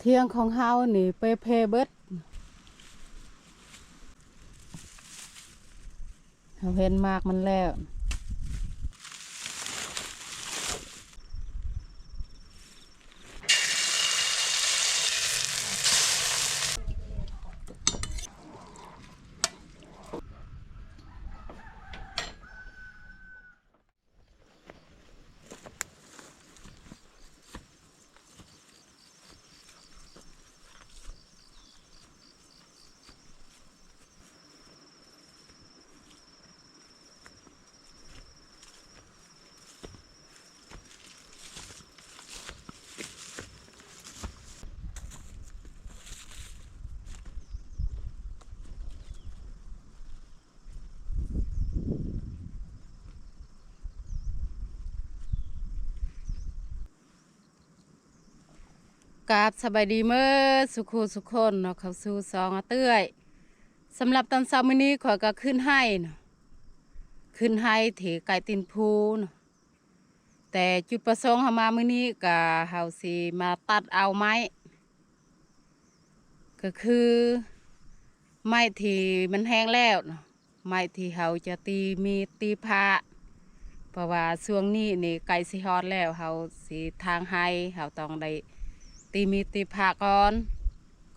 เที่ยงของเฮานี่ไปเพเบิดเฮาเห็นมากมันแล้ว กราบสบายดีเมื่อสุขูสุคนเนาะเขาสู่ซองอเตื้อยสำหรับตอนเช้ามื้อนี้ขอยก็ขึ้นให้เนาะขึ้นให้ถีไก่ตินพูเนาะแต่จุดประสงค์เฮามามื้อนี้ก็เฮาสิมาตัดเอาไม้ ก็คือไม้ที่มันแห้งแล้วเนาะไม้ที่เฮาจะตีมีตีพระเพราะว่าช่วงนี้นี่ไก่สิฮอดแล้วเฮาสิทางให้เฮาต้องได้ ตีมีตีผาก่อน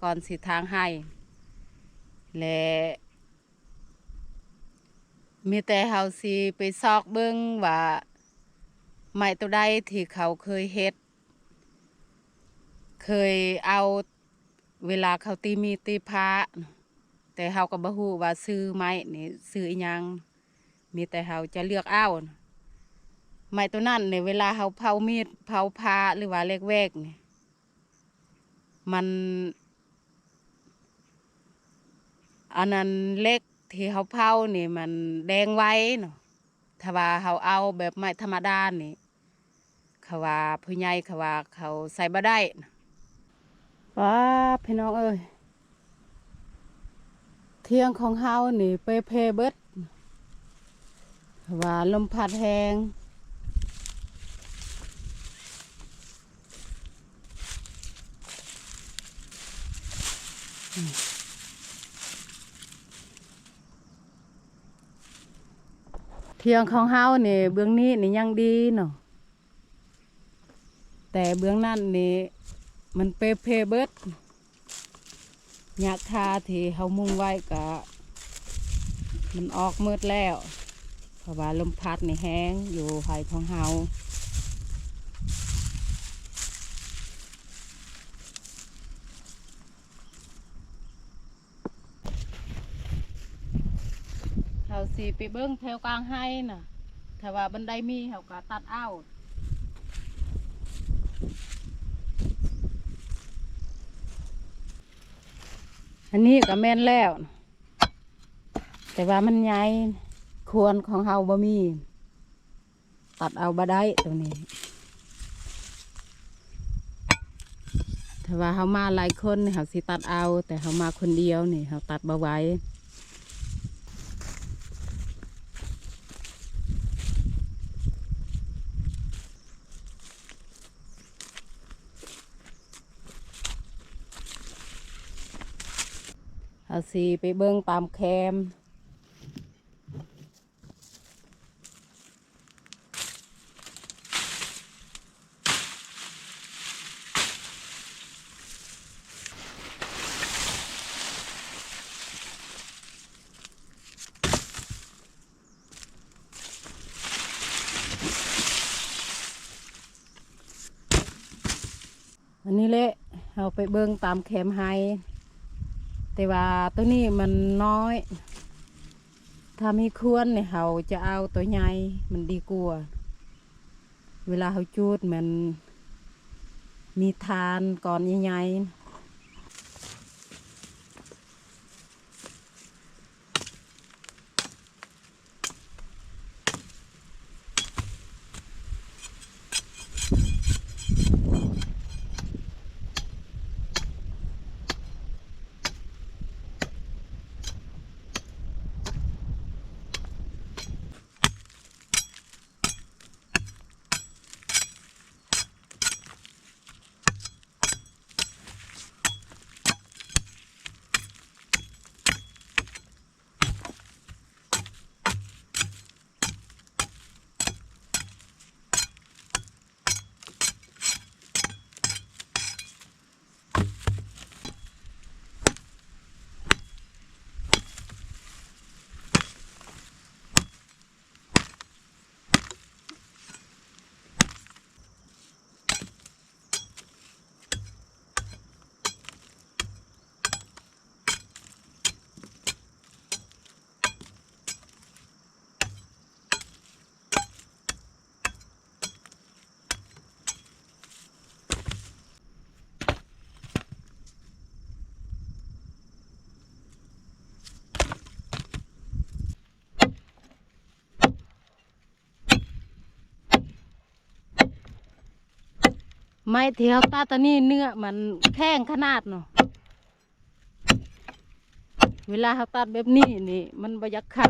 ก่อนสิทางให้ และมีแต่เฮาสิไปซอกเบิ่งว่าไม้ตัวใดที่เขาเคยเฮ็ด เคยเอาเวลาเขาตีมีตีพระแต่เฮาก็บ่ฮู้ว่าซื้อไม้นี่ซื้ออีหยังมีแต่เฮาจะเลือกเอาไม้ตัวนั้นในเวลาเฮาเผามีดเผาพระหรือว่าเล็กแวกนี่ มันอันนั้นเล็กที่เขาเผานี่มันแดงไว้เนาะถ้าว่าเขาเอาแบบไม่ธรรมดานี่เขาว่าผู้ใหญ่เขาว่าเขาใส่บ่ได้ว้าพี่น้องเอ้ยเที่ยงของเฮานี่ไปเพเบิดว่าลมพัดแหง เทียงของเฮาเนี่เบื้องนี้นี่ยังดีเนาะแต่เบื้องนั้นนี่มันเปเพเบิดหยาคาที่เฮามุ่งไว้ก็มันออกมืดแล้วเพราะว่าลมพัดนี่แห้งอยู่ภายของเฮา สิไปเบิ้งแถวกลางให้น่ะถ้าว่าบันไดมีเฮาก็ตัดเอาอันนี้ก็แม่นแล้ว แต่ว่ามันใหญ่ควรของเฮาบ่มี ตัดเอาบ่ได้ตัวนี้ถ้าว่าเฮามาหลายคนเฮาสิตัดเอา แต่เฮามาคนเดียวนี่เฮาตัดบ่ไหว เอาสีไปเบิ้งตามแคมอันนี้แหละเอาไปเบิ้งตามแคมไฮ แต่ว่าตัวนี้มันน้อย ถ้ามีควรเนี่ยเขาจะเอาตัวใหญ่มันดีกว่า เวลาเขาจูดมันมีทานก่อนใหญ่ๆ ไม้ที่เขาตัดตอนนี้เนื้อมันแข้งขนาดเนาะเวลาเขาตัดแบบนี้นี่ มันบอยักเข้า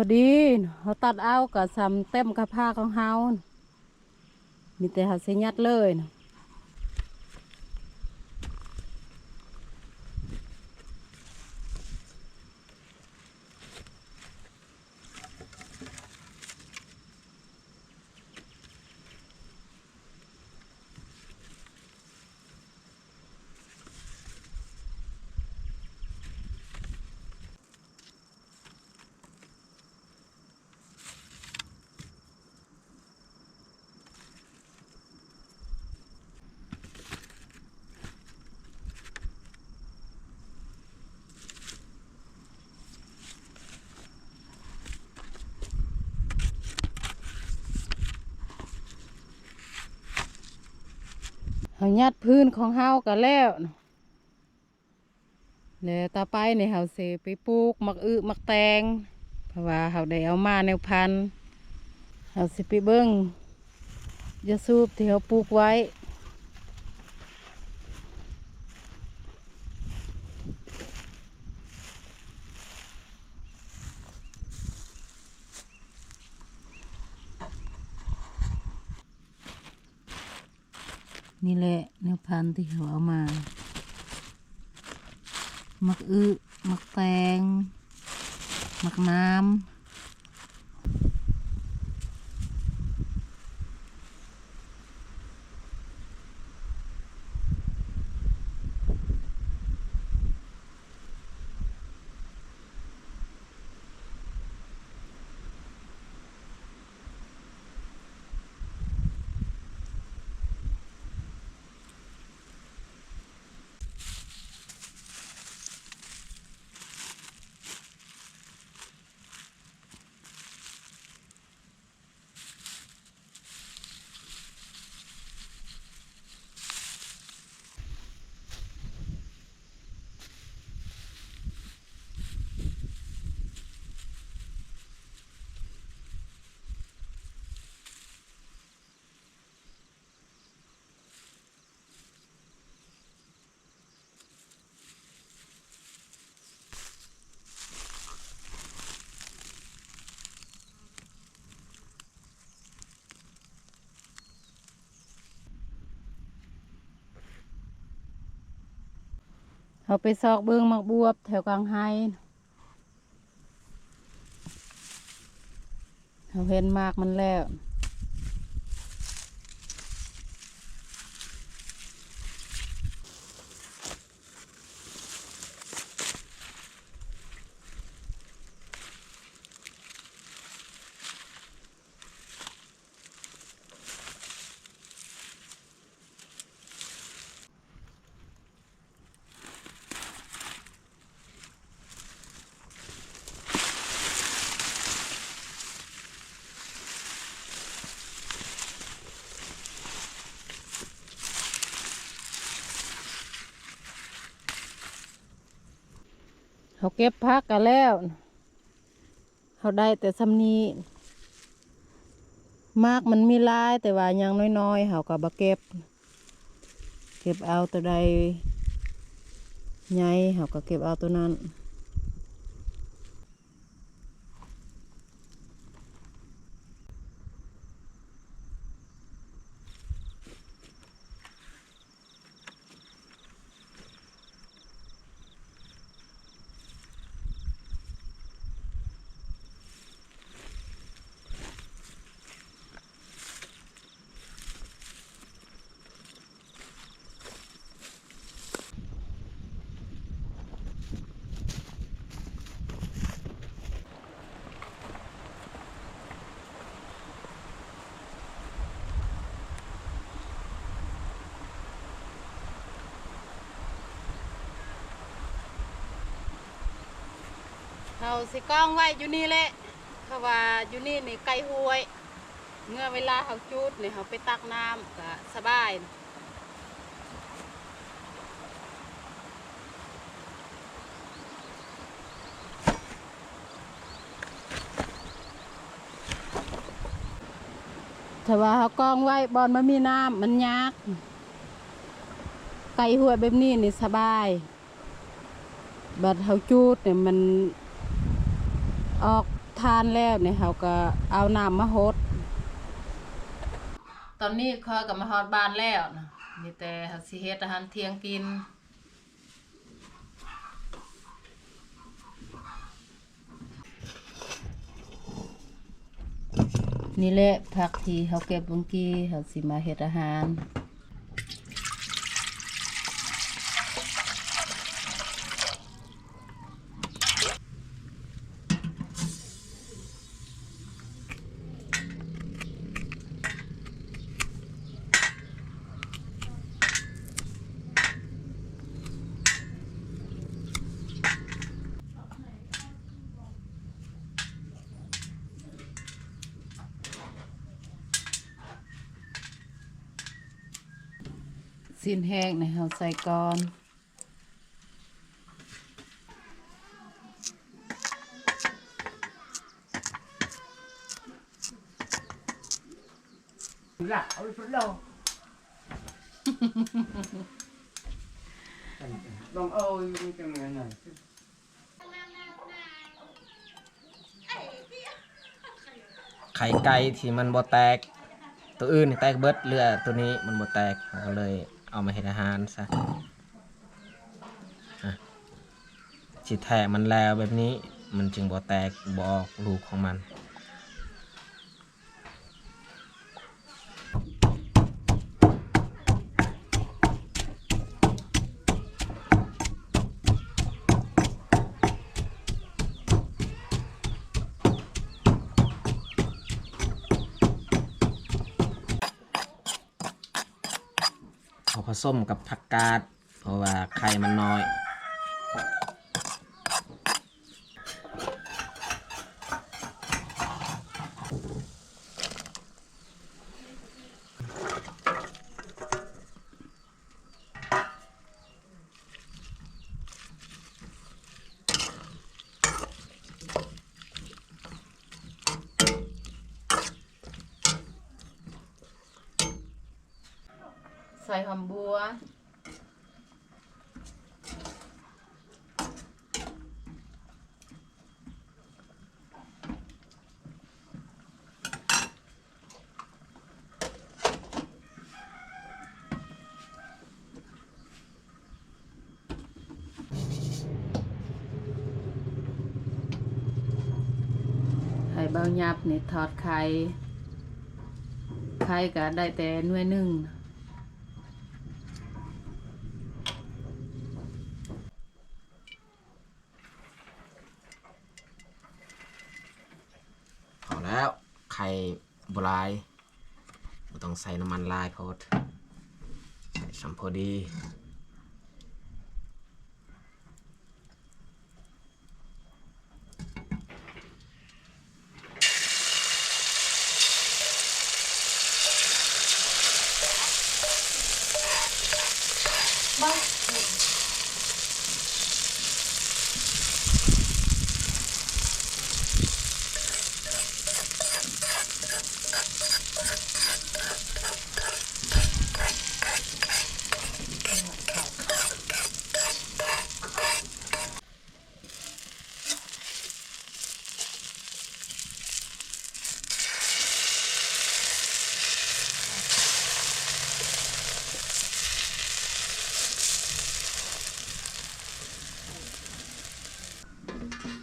อดีเขาตัดเอากับซ้ำเต็มกระผ้าของเฮามีแต่เขาเสียยัดเลยนะ เขายัดพื้นของเฮากันแล้วน่ะแล้วต่อไปในเฮาเสไปปลูกมักอึมักแตง เพราะว่าเฮาได้เอามาแนวพันเฮาสิไปเบิ้งยาสูบที่เฮาปลูกไว้ นี่แหละแนวพันธุ์ที่เขาเอามา มักอึมักแตง มักน้ำ เราไปซอกเบิ้งมักบวบ แถวกลางไฮเราเห็นมากมันแล้ว เขาเก็บพักกันแล้วเขาได้แต่สำนีมากมันมีลายแต่ว่ายังน้อยๆเขาก็บเก็บ เก็บเอาตัวใดใหญ่เขาก็เก็บเอาตัวนั้น เขาสิกล้องไว้อยู่นี่แหละเพราะว่าอยู่นี่นี่ไกลห้วย เมื่อเวลาเขาจูดนี่เขาไปตักน้ำก็สบายถ้าว่าเขากองไว้บอนมันมีน้ำมันยากไก่ห้วยแบบนี้นี่สบาย บัดเขาจูดเนี่ยมัน ออกทานแล้วเนี่ยเขาก็เอาน้ำมาหดตอนนี้คอยกับมาฮอดบ้านแล้วนะมีแต่เขาสิเฮ็ดอาหารเที่ยงกินนี่แหละผักที่เขาเก็บเมื่อกี้เขาสิมาเฮ็ดอาหาร สิ้นแห้งนะเราใส่ก่อน Là, ôi phút đâu Lòng ôi, cái người này ไข่ไก่ที่มันบ่แตก ตัวอื่นนี่แตกเบิดเหลือตัวนี้มันบ่แตกเราก็เลย เอามาเห็ดอาหารซะอะสิแทะมันแล้วแบบนี้มันจึงบ่แตกบ่ออกลูกของมัน ส้มกับผักกาดเพราะว่าไข่มันน้อย ใส่หอมบัว ไข่ เบายับนี่ทอดไข่ไข่ก็ได้แต่หน่วยหนึ่งพอแล้วไข่บหลายต้องใส่น้ำมันลายโพดใส่สัมพอดี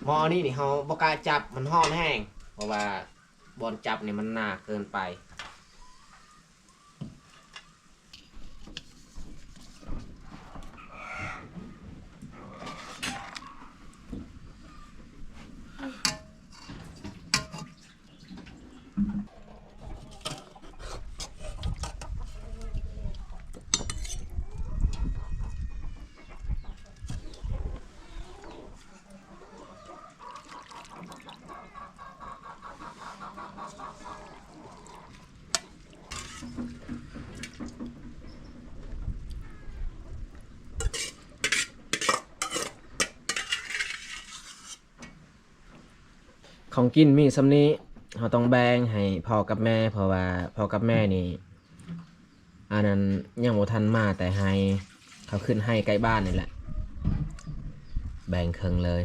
หมอนี่นี่เขาบกล้าจับมันห้อนแห้งเพราะว่าบอลจับเนี่ยมันหนาเกินไป ของกินมีสำนี้เราต้องแบ่งให้พ่อกับแม่ เพราะว่าพ่อกับแม่นี่อันนั้นยังบ่ทันมาแต่ให้เขาขึ้นให้ใกล้บ้านนี่แหละ แบ่งครึ่งเลย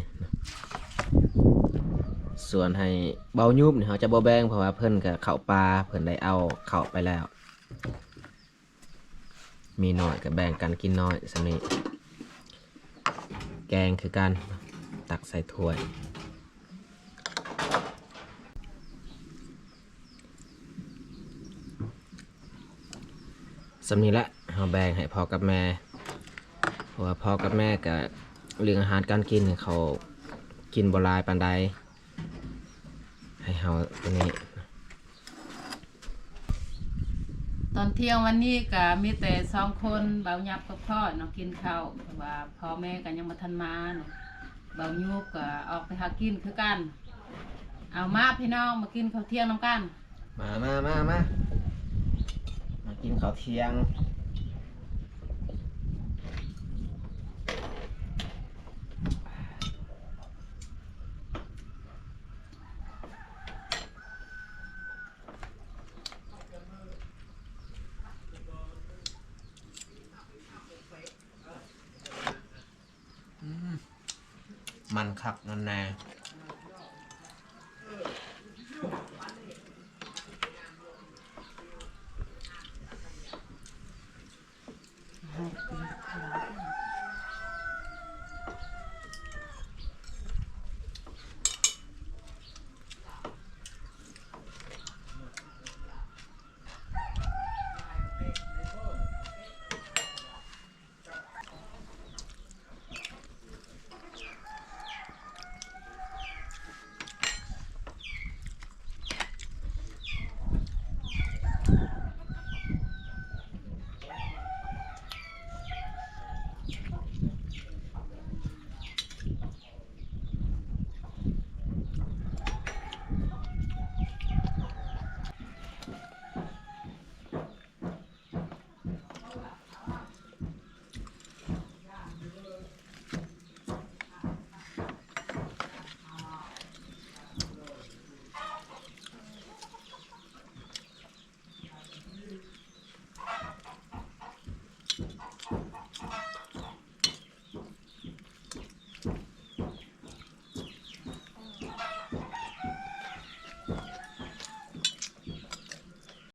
ส่วนให้เบายุบเนี่ยเขาจะบ่แบ่งเพราะว่าเพิ่นกับเข่าปลาเพิ่นได้เอาเข่าไปแล้ว มีน้อยกับแบ่งกันกินน้อยสำนี้แกงคือการตักใส่ถ้วย สำนี้แหละเราแบ่งให้พ่อกับแม่เพราะว่าพ่อกับแม่กับเรื่องอาหารการกินเนี่ยเขากินบหลายปันใดให้เฮาตัวนี้ ตอนเที่ยงวันนี้ก็มีแต่สองคนเบายับกับพ่อเนาะกินข้าวเพราะว่าพ่อแม่ก็ยังมาทันมาเนาะเบายุบก็ออกไปหากินคือกัน เอามาพี่น้องมากินข้าวเที่ยงน้ำกัน มามามามามา กินข้าวเที่ยง happy.